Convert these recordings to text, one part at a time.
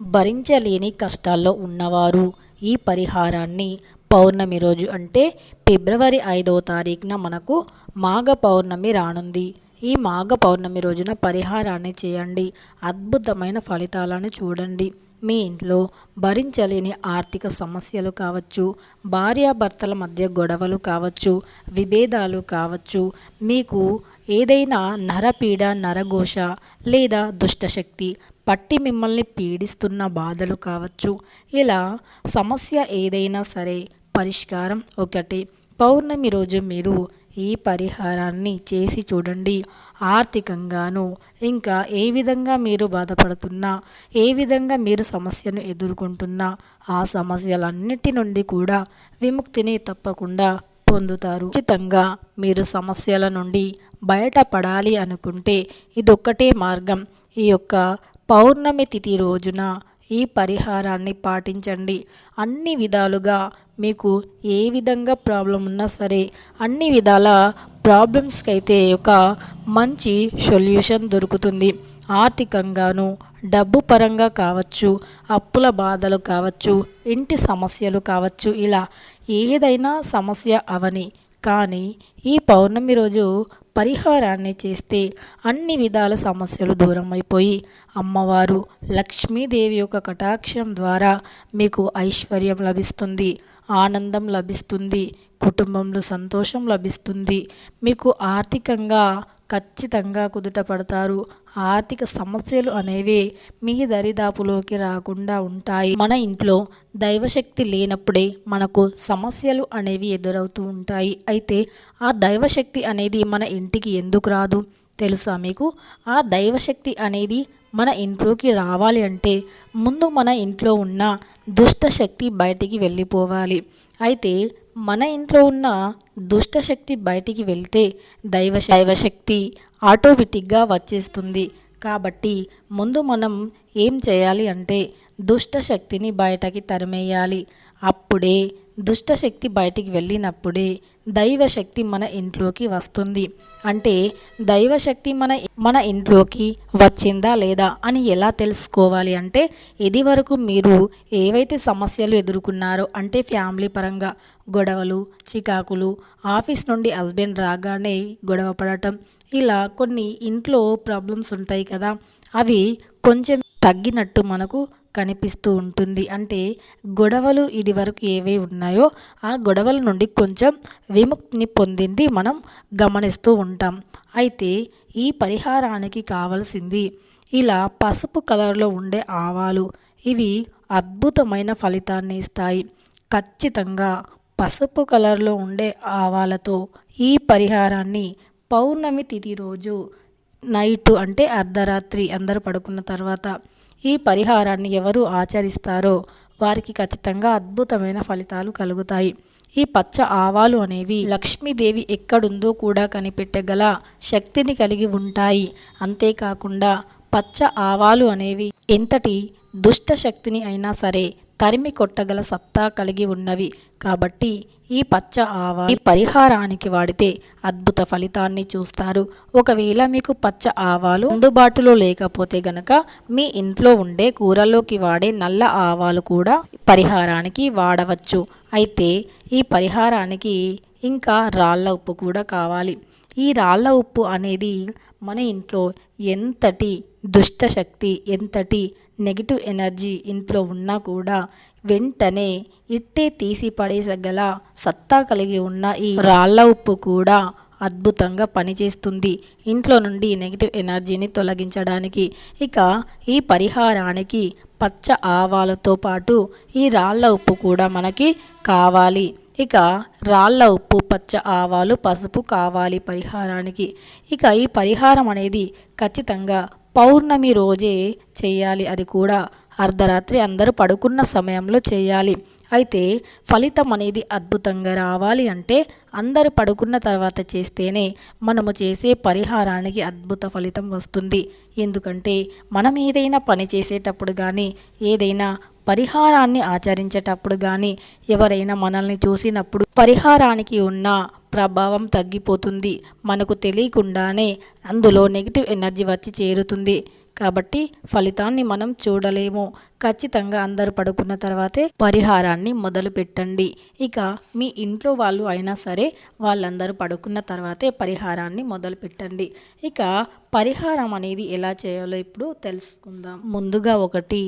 భరించలేని కష్టాల్లో ఉన్నవారు. ఈ పరిహారాన్ని పౌర్ణమి రోజు అంటే ఫిబ్రవరి ఐదవ తారీఖున మనకు మాఘ పౌర్ణమి రానుంది. ఈ మాఘ పౌర్ణమి రోజున పరిహారాన్ని చేయండి. అద్భుతమైన ఫలితాలను చూడండి. మీ ఇంట్లో భరించలేని ఆర్థిక సమస్యలు కావచ్చు భార్యాభర్తల మధ్య గొడవలు కావచ్చు విభేదాలు కావచ్చు మీకు ఏదైనా నరపీడ నరఘోష లేదా దుష్టశక్తి పట్టి మిమ్మల్ని పీడిస్తున్న బాధలు కావచ్చు. ఇలా సమస్య ఏదైనా సరే పరిష్కారం ఒకటి. పౌర్ణమి రోజు మీరు ఈ పరిహారాన్ని చేసి చూడండి. ఆర్థికంగాను ఇంకా ఏ విధంగా మీరు బాధపడుతున్నా ఏ విధంగా మీరు సమస్యను ఎదుర్కొంటున్నా ఆ సమస్యలన్నిటి నుండి కూడా విముక్తిని తప్పకుండా పొందుతారు. ఖచ్చితంగా మీరు సమస్యల నుండి బయటపడాలి అనుకుంటే ఇదొక్కటే మార్గం. ఈ యొక్క పౌర్ణమి తిథి రోజున ఈ పరిహారాన్ని పాటించండి. అన్ని విధాలుగా మీకు ఏ విధంగా ప్రాబ్లం ఉన్నా సరే అన్ని విధాల ప్రాబ్లమ్స్కి అయితే ఒక మంచి సొల్యూషన్ దొరుకుతుంది. ఆర్థికంగాను డబ్బు పరంగా కావచ్చు అప్పుల బాధలు కావచ్చు ఇంటి సమస్యలు కావచ్చు ఇలా ఏదైనా సమస్య అవని కానీ ఈ పౌర్ణమి రోజు పరిహారాన్ని చేస్తే అన్ని విధాల సమస్యలు దూరం అయిపోయి అమ్మవారు లక్ష్మీదేవి యొక్క కటాక్షం ద్వారా మీకు ఐశ్వర్యం లభిస్తుంది. ఆనందం లభిస్తుంది కుటుంబంలో సంతోషం లభిస్తుంది. మీకు ఆర్థికంగా ఖచ్చితంగా కుదుట పడతారు. ఆర్థిక సమస్యలు అనేవి మీ దరిదాపులోకి రాకుండా ఉంటాయి. మన ఇంట్లో దైవశక్తి లేనప్పుడే మనకు సమస్యలు అనేవి ఎదురవుతూ ఉంటాయి. అయితే ఆ దైవశక్తి అనేది మన ఇంటికి ఎందుకు రాదు? తెలుసా మీకు? ఆ దైవశక్తి అనేది మన ఇంట్లోకి రావాలి అంటే ముందు మన ఇంట్లో ఉన్న దుష్టశక్తి బయటికి వెళ్ళిపోవాలి. అయితే మన ఇంట్లో ఉన్న దుష్టశక్తి బయటికి వెళ్తే దైవ దైవశక్తి ఆటోమేటిక్గా వచ్చేస్తుంది. కాబట్టి ముందు మనం ఏం చేయాలి అంటే దుష్టశక్తిని బయటకి తరిమేయాలి. అప్పుడే దుష్టశక్తి బయటికి వెళ్ళినప్పుడే దైవశక్తి మన ఇంట్లోకి వస్తుంది. అంటే దైవశక్తి మన మన ఇంట్లోకి వచ్చిందా లేదా అని ఎలా తెలుసుకోవాలి అంటే ఇది వరకు మీరు ఏవైతే సమస్యలు ఎదుర్కొన్నారో అంటే ఫ్యామిలీ పరంగా గొడవలు చికాకులు ఆఫీస్ నుండి హస్బెండ్ రాగానే గొడవ పడటం ఇలా కొన్ని ఇంట్లో ప్రాబ్లమ్స్ ఉంటాయి కదా అవి కొంచెం తగ్గినట్టు మనకు కనిపిస్తూ ఉంటుంది. అంటే గొడవలు ఇది వరకు ఏవే ఉన్నాయో ఆ గొడవల నుండి కొంచెం విముక్తిని పొందింది మనం గమనిస్తూ ఉంటాం. అయితే ఈ పరిహారానికి కావలసింది ఇలా పసుపు కలర్లో ఉండే ఆవాలు. ఇవి అద్భుతమైన ఫలితాన్ని ఇస్తాయి. ఖచ్చితంగా పసుపు కలర్లో ఉండే ఆవాలతో ఈ పరిహారాన్ని పౌర్ణమి తిథి రోజు నైట్ అంటే అర్ధరాత్రి అందరు పడుకున్న తర్వాత ఈ పరిహారాన్ని ఎవరు ఆచరిస్తారో వారికి ఖచ్చితంగా అద్భుతమైన ఫలితాలు కలుగుతాయి. ఈ పచ్చ ఆవాలు అనేవి లక్ష్మీదేవి ఎక్కడుందో కూడా కనిపెట్టగల శక్తిని కలిగి ఉంటాయి. అంతేకాకుండా పచ్చ ఆవాలు అనేవి ఎంతటి దుష్ట శక్తిని అయినా సరే తరిమి కొట్టగల సత్తా కలిగి ఉన్నవి. కాబట్టి ఈ పచ్చ ఆవా ఈ పరిహారానికి వాడితే అద్భుత ఫలితాన్ని చూస్తారు. ఒకవేళ మీకు పచ్చ ఆవాలు అందుబాటులో లేకపోతే గనక మీ ఇంట్లో ఉండే కూరలోకి వాడే నల్ల ఆవాలు కూడా పరిహారానికి వాడవచ్చు. అయితే ఈ పరిహారానికి ఇంకా రాళ్ళ ఉప్పు కూడా కావాలి. ఈ రాళ్ళ ఉప్పు అనేది మన ఇంట్లో ఎంతటి దుష్టశక్తి ఎంతటి నెగిటివ్ ఎనర్జీ ఇంట్లో ఉన్నా కూడా వెంటనే ఇట్టే తీసి పడేసగల సత్తా కలిగి ఉన్న ఈ రాళ్ళ ఉప్పు కూడా అద్భుతంగా పనిచేస్తుంది. ఇంట్లో నుండి నెగిటివ్ ఎనర్జీని తొలగించడానికి ఇక ఈ పరిహారానికి పచ్చ ఆవాలతో పాటు ఈ రాళ్ళ ఉప్పు కూడా మనకి కావాలి. ఇక రాళ్ళ ఉప్పు పచ్చ ఆవాలు పసుపు కావాలి పరిహారానికి. ఇక ఈ పరిహారం అనేది ఖచ్చితంగా పౌర్ణమి రోజే చేయాలి అది కూడా. అర్ధరాత్రి అందరూ పడుకున్న సమయంలో చేయాలి. అయితే ఫలితం అనేది అద్భుతంగా రావాలి అంటే అందరు పడుకున్న తర్వాత చేస్తేనే మనము చేసే పరిహారానికి అద్భుత ఫలితం వస్తుంది. ఎందుకంటే మనం ఏదైనా పని చేసేటప్పుడు కానీ ఏదైనా పరిహారాన్ని ఆచరించేటప్పుడు కానీ ఎవరైనా మనల్ని చూసినప్పుడు పరిహారానికి ఉన్న ప్రభావం తగ్గిపోతుంది. మనకు తెలియకుండానే అందులో నెగిటివ్ ఎనర్జీ వచ్చి చేరుతుంది. కాబట్టి ఫలితాన్ని మనం చూడలేము. ఖచ్చితంగా అందరూ పడుకున్న తర్వాతే పరిహారాన్ని మొదలు పెట్టండి ఇక మీ ఇంట్లో వాళ్ళు అయినా సరే వాళ్ళందరూ పడుకున్న తర్వాతే పరిహారాన్ని మొదలు పెట్టండి ఇక పరిహారం అనేది ఎలా చేయాలో ఇప్పుడు తెలుసుకుందాం. ముందుగా ఒకటి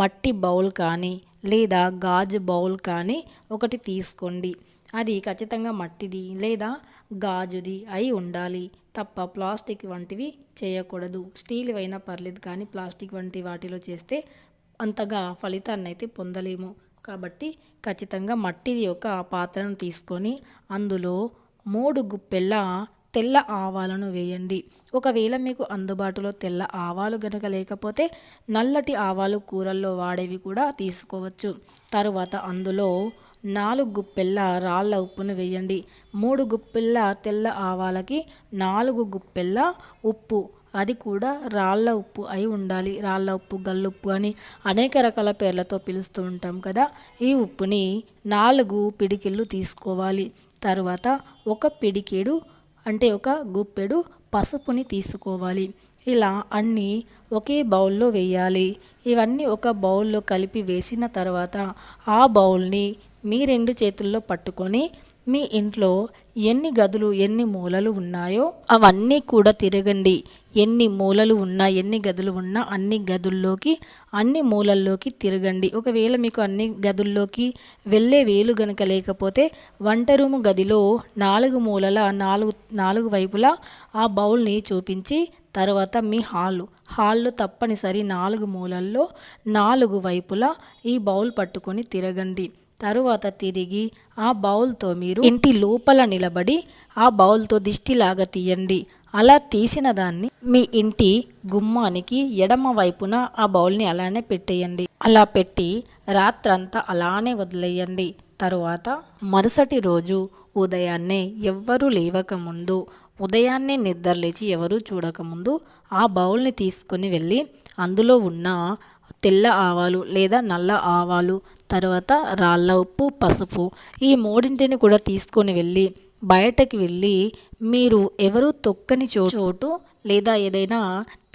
మట్టి బౌల్ కానీ లేదా గాజు బౌల్ కానీ ఒకటి తీసుకోండి. అది ఖచ్చితంగా మట్టిది లేదా గాజుది అయి ఉండాలి. తప్ప ప్లాస్టిక్ వంటివి చేయకూడదు. స్టీల్ అయినా పర్లేదు కానీ ప్లాస్టిక్ వంటి వాటిలో చేస్తే అంతగా ఫలితాన్ని అయితే పొందలేము. కాబట్టి ఖచ్చితంగా మట్టిది ఒక పాత్రను తీసుకొని అందులో మూడు గుప్పెళ్ళ తెల్ల ఆవాలను వేయండి. ఒకవేళ మీకు అందుబాటులో తెల్ల ఆవాలు గనక లేకపోతే నల్లటి ఆవాలు కూరల్లో వాడేవి కూడా తీసుకోవచ్చు. తరువాత అందులో నాలుగు గుప్పెళ్ళ రాళ్ళ ఉప్పును వేయండి. మూడు గుప్పెళ్ళ తెల్ల ఆవాలకి నాలుగు గుప్పెళ్ళ ఉప్పు. అది కూడా రాళ్ళ ఉప్పు అయి ఉండాలి. రాళ్ళ ఉప్పు గల్లుప్పు అని అనేక రకాల పేర్లతో పిలుస్తూ ఉంటాం కదా. ఈ ఉప్పుని నాలుగు పిడికిళ్ళు తీసుకోవాలి. తర్వాత ఒక పిడికెడు అంటే ఒక గుప్పెడు పసుపుని తీసుకోవాలి. ఇలా అన్నీ ఒకే బౌల్లో వేయాలి. ఇవన్నీ ఒక బౌల్లో కలిపి వేసిన తర్వాత ఆ బౌల్ని మీ రెండు చేతుల్లో పట్టుకొని మీ ఇంట్లో ఎన్ని గదులు ఎన్ని మూలలు ఉన్నాయో అవన్నీ కూడా తిరగండి. ఎన్ని మూలలు ఉన్నా ఎన్ని గదులు ఉన్నా అన్ని గదుల్లోకి అన్ని మూలల్లోకి తిరగండి. ఒకవేళ మీకు అన్ని గదుల్లోకి వెళ్ళే వేలు గనక లేకపోతే వంట రూము గదిలో నాలుగు మూలల నాలుగు నాలుగు వైపులా ఆ బౌల్ని చూపించి తర్వాత మీ హాలు. హాల్లో తప్పనిసరి నాలుగు మూలల్లో నాలుగు వైపులా ఈ బౌల్ పట్టుకొని తిరగండి. తరువాత తిరిగి ఆ బౌల్తో మీరు ఇంటి లోపల నిలబడి ఆ బౌల్తో దిష్టిలాగా తీయండి. అలా తీసిన దాన్ని మీ ఇంటి గుమ్మానికి ఎడమ వైపున ఆ బౌల్ని అలానే పెట్టేయండి. అలా పెట్టి రాత్రంతా అలానే వదిలేయండి. తరువాత మరుసటి రోజు ఉదయాన్నే ఎవ్వరూ లేవకముందు ఉదయాన్నే నిద్రలేచి ఎవరూ చూడకముందు ఆ బౌల్ని తీసుకొని వెళ్ళి అందులో ఉన్న తెల్ల ఆవాలు లేదా నల్ల ఆవాలు తర్వాత రాళ్ళ ఉప్పు పసుపు ఈ మూడింటిని కూడా తీసుకొని వెళ్ళి బయటకు వెళ్ళి మీరు ఎవరు తొక్కని చోటు లేదా ఏదైనా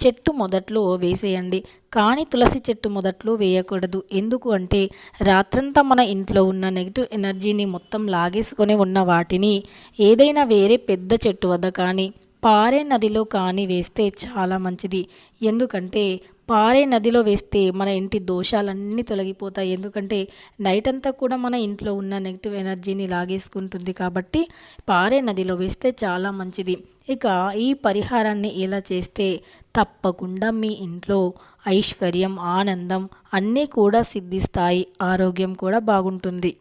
చెట్టు మొదట్లో వేసేయండి. కానీ తులసి చెట్టు మొదట్లో వేయకూడదు. ఎందుకు అంటే రాత్రంతా మన ఇంట్లో ఉన్న నెగిటివ్ ఎనర్జీని మొత్తం లాగేసుకొని ఉన్న వాటిని ఏదైనా వేరే పెద్ద చెట్టు వద్ద కానీ పారే నదిలో కానీ వేస్తే చాలా మంచిది. ఎందుకంటే పారే నదిలో వేస్తే మన ఇంటి దోషాలన్నీ తొలగిపోతాయి. ఎందుకంటే నైట్ అంతా కూడా మన ఇంట్లో ఉన్న నెగిటివ్ ఎనర్జీని లాగేసుకుంటుంది కాబట్టి పారే నదిలో వేస్తే చాలా మంచిది. ఇక ఈ పరిహారాన్ని ఎలా చేస్తే తప్పకుండా మీ ఇంట్లో ఐశ్వర్యం ఆనందం అన్నీ కూడా సిద్ధిస్తాయి. ఆరోగ్యం కూడా బాగుంటుంది.